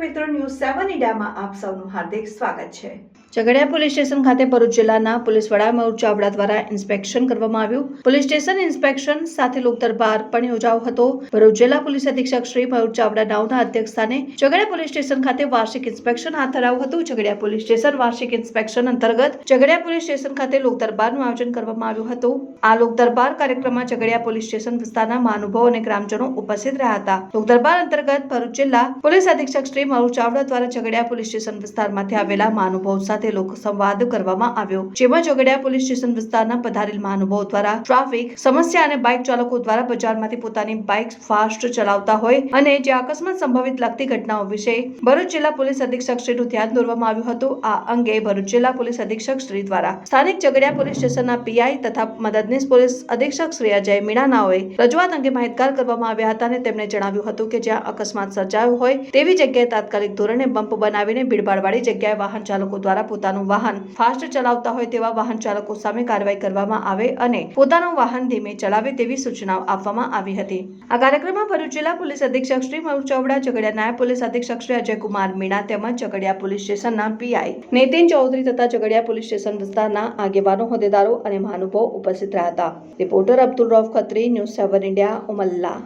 મીડિયામાં આપ સૌનું હાર્દિક સ્વાગત છે. ઝઘડિયા પોલીસ સ્ટેશન ખાતે ભરૂચ જિલ્લાના પોલીસ વડા મયુર ચાવડા દ્વારા ઇન્સ્પેક્શન કરવામાં આવ્યું. પોલીસ સ્ટેશન ઇન્સ્પેક્શન સાથે લોક પણ યોજાયો હતો. ભરૂચ જિલ્લા પોલીસ અધિક્ષક શ્રી મયુર ચાવડા નાવના અધ્યક્ષસ્થાને ઝઘડિયા પોલીસ સ્ટેશન ખાતે વાર્ષિક ઇન્સ્પેક્શન હાથ ધરાયું હતું. ઝઘડિયા પોલીસ સ્ટેશન વાર્ષિક ઇન્સ્પેક્શન અંતર્ગત ઝઘડિયા પોલીસ સ્ટેશન ખાતે લોક દરબારનું આયોજન કરવામાં આવ્યું હતું. આ લોક દરબાર કાર્યક્રમમાં ઝઘડિયા પોલીસ સ્ટેશન વિસ્તારના મહાનુભાવો અને ગ્રામજનો ઉપસ્થિત રહ્યા હતા. લોક દરબાર અંતર્ગત ભરૂચ જિલ્લા પોલીસ અધિક્ષક શ્રી મયુર ચાવડા દ્વારા ઝઘડિયા પોલીસ સ્ટેશન વિસ્તારમાંથી આવેલા મહાનુભાવ સાથે લોક સંવાદ કરવામાં આવ્યો, જેમાં ઝઘડિયા પોલીસ સ્ટેશન વિસ્તારના પધારેલ મહાનુભાવ દ્વારા ટ્રાફિક સમસ્યા અને બાઇક ચાલકો દ્વારા બજારમાંથી પોતાની બાઇક ફાસ્ટ ચલાવતા હોય અને જે અકસ્માત સંભવિત લગતી ઘટનાઓ વિશે ભરૂચ જિલ્લા પોલીસ અધિક્ષક શ્રીનું ધ્યાન દોરવામાં આવ્યું હતું. આ અંગે ભરૂચ જિલ્લા પોલીસ અધિક્ષક શ્રી દ્વારા સ્થાનિક ઝઘડિયા પોલીસ સ્ટેશનના પીઆઈ તથા મદદનીશ પોલીસ અધિક્ષક શ્રી અજય મીણાનાઓએ રજૂઆત અંગે માહિતગાર કરવામાં આવ્યા હતા અને તેમણે જણાવ્યું હતું કે જ્યાં અકસ્માત સર્જાયો હોય તેવી જગ્યાએ તાત્કાલિક ધોરણે બમ્પ બનાવીને ભીડભાડવાળી જગ્યાએ વાહન ચાલકો દ્વારા પોતાનું વાહન ફાસ્ટ ચલાવતા હોય તેવા વાહન ચાલકો સામે કાર્યવાહી કરવામાં આવે અને પોતાનું વાહન ધીમે ચલાવે તેવી સૂચનાઓ આપવામાં આવી હતી. આ કાર્યક્રમમાં ભરૂચ જિલ્લા પોલીસ અધિક્ષક શ્રી મયુર ચાવડા, ઝઘડિયા નાયબ પોલીસ અધિક્ષક શ્રી અજયકુમાર મીણા તેમજ ઝઘડિયા પોલીસ સ્ટેશનના પીઆઈ નીતિન ચૌધરી તથા ઝઘડિયા પોલીસ સ્ટેશન વિસ્તારના આગેવાનો, હોદ્દેદારો અને મહાનુભાવો ઉપસ્થિત રહ્યા હતા. Reporter Abdul Rauf Khatri, news seven India, Umalla.